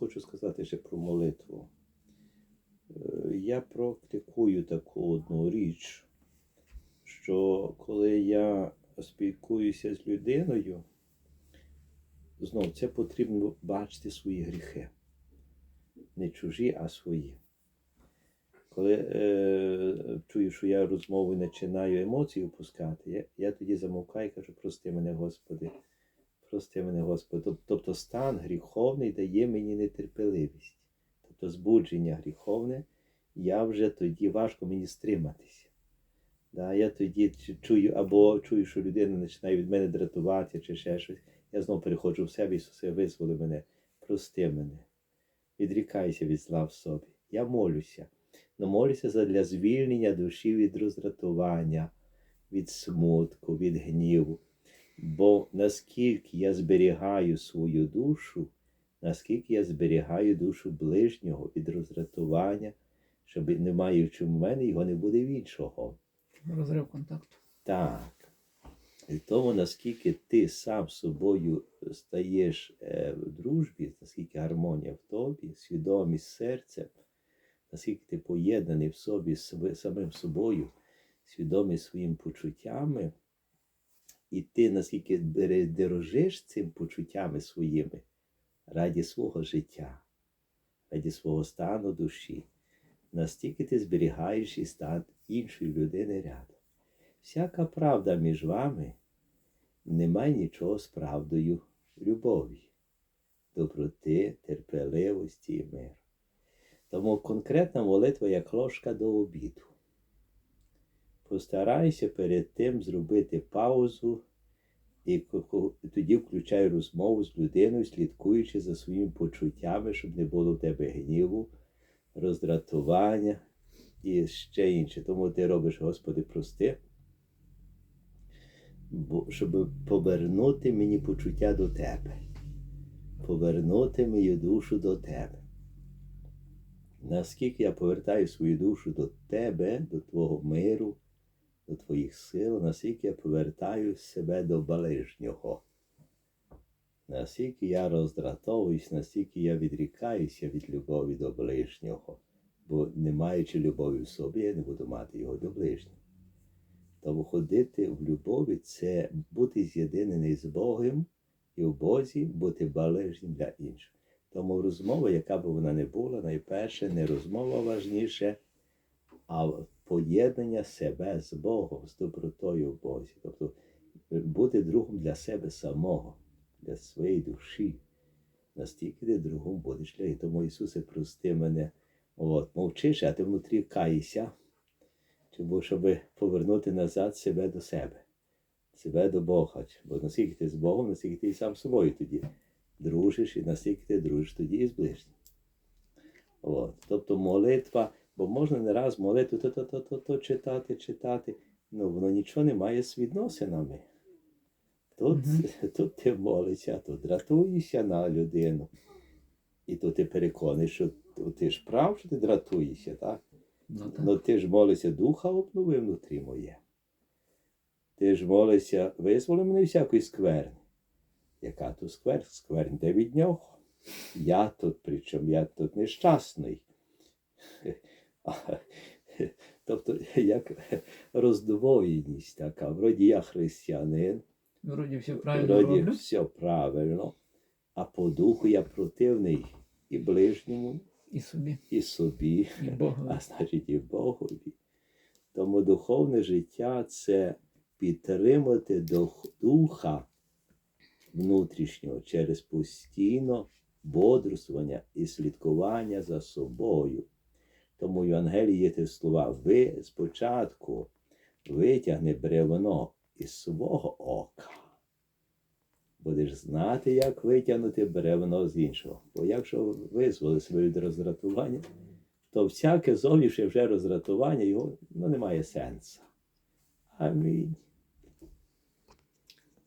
хочу сказати ще про молитву. Е, Я практикую таку одну річ, що коли я спілкуюся з людиною, знов це потрібно бачити свої гріхи. Не чужі, а свої. Коли е, чую, що я розмову починаю емоції опускати, я, я тоді замовкаю і кажу, прости мене, Господи, прости мене, Господи. Тобто стан гріховний дає мені нетерпеливість. Тобто збудження гріховне, я вже тоді важко мені стриматися. Да, я тоді чую, або чую, що людина починає від мене дратувати чи ще щось. Я знову переходжу в себе, Ісусе, визволи мене, прости мене, відрікайся від зла в собі. Я молюся. Но молюся задля звільнення душі від роздратування, від смутку, від гніву. Бо наскільки я зберігаю свою душу, наскільки я зберігаю душу ближнього від роздратування, щоб не маючи в мене, його не буде в іншого. Розрив контакту. Так. І тому, наскільки ти сам собою стаєш е, в дружбі, наскільки гармонія в тобі, свідомість серцем, наскільки ти поєднаний в собі самим собою, свідомий своїми почуттями, і ти наскільки дорожиш цим почуттями своїми раді свого життя, раді свого стану душі, настільки ти зберігаєш і стан іншої людини рядом. Всяка правда між вами немає нічого з правдою любові, доброти, терпеливості і миру. Тому конкретна молитва як ложка до обіду. Постарайся перед тим зробити паузу і тоді включай розмову з людиною, слідкуючи за своїми почуттями, щоб не було в тебе гніву, роздратування і ще інше. Тому ти робиш, Господи, прости, щоб повернути мені почуття до Тебе, повернути мою душу до Тебе. Наскільки я повертаю свою душу до Тебе, до Твого миру, до Твоїх сил, наскільки я повертаю себе до ближнього. Наскільки я роздратовуюсь, настільки я відрікаюся від любові до ближнього, бо не маючи любові в собі, я не буду мати його до ближнього. Тому ходити в любові це бути з'єднаний з Богом і в Бозі бути ближнім для інших. Тому розмова, яка б вона не була, найперше не розмова важніше, а поєднання себе з Богом, з добротою в Бозі. Тобто бути другом для себе самого, для своєї душі. Настільки ти другом будеш для. Тому Ісусе, прости мене, от, мовчиш, а ти внутрі каєшся, щоб, повернути назад себе до себе, себе до Бога. Бо наскільки ти з Богом, наскільки ти сам собою тоді дружиш, і наскільки ти дружиш тоді і з ближнім. От. Тобто молитва, бо можна не раз молитву то-то-то-то читати, читати, ну воно нічого не має з відносинами. Тут, Мгм. тут ти молишся, тут дратуєшся на людину. І тут ти переконаний, що ти ж прав, що ти дратуєшся, так? Ну, так. Ну ти ж молишся, духа обнови внутрі моє. Ти ж молишся, визволи мене всякої скверни. Яка тут сквер? Скверн де від нього. Я тут, причому я тут нещасний. Тобто, як роздвоєність така. Вроді я християнин, Вроді все правильно вроді роблю. все правильно, а по духу я противний і ближньому, І собі, і собі і Богу. а значить і Богові. Тому духовне життя це підтримати дух, духа внутрішнього через постійно бодрствування і слідкування за собою. Тому в Євангелії є ті слова: ви спочатку витягни бревно із свого ока. Будеш знати, як витягнути бревно з іншого. Бо якщо визволи себе від роздратування, то всяке зовнішнє вже роздратування його ну, немає сенсу. Амінь.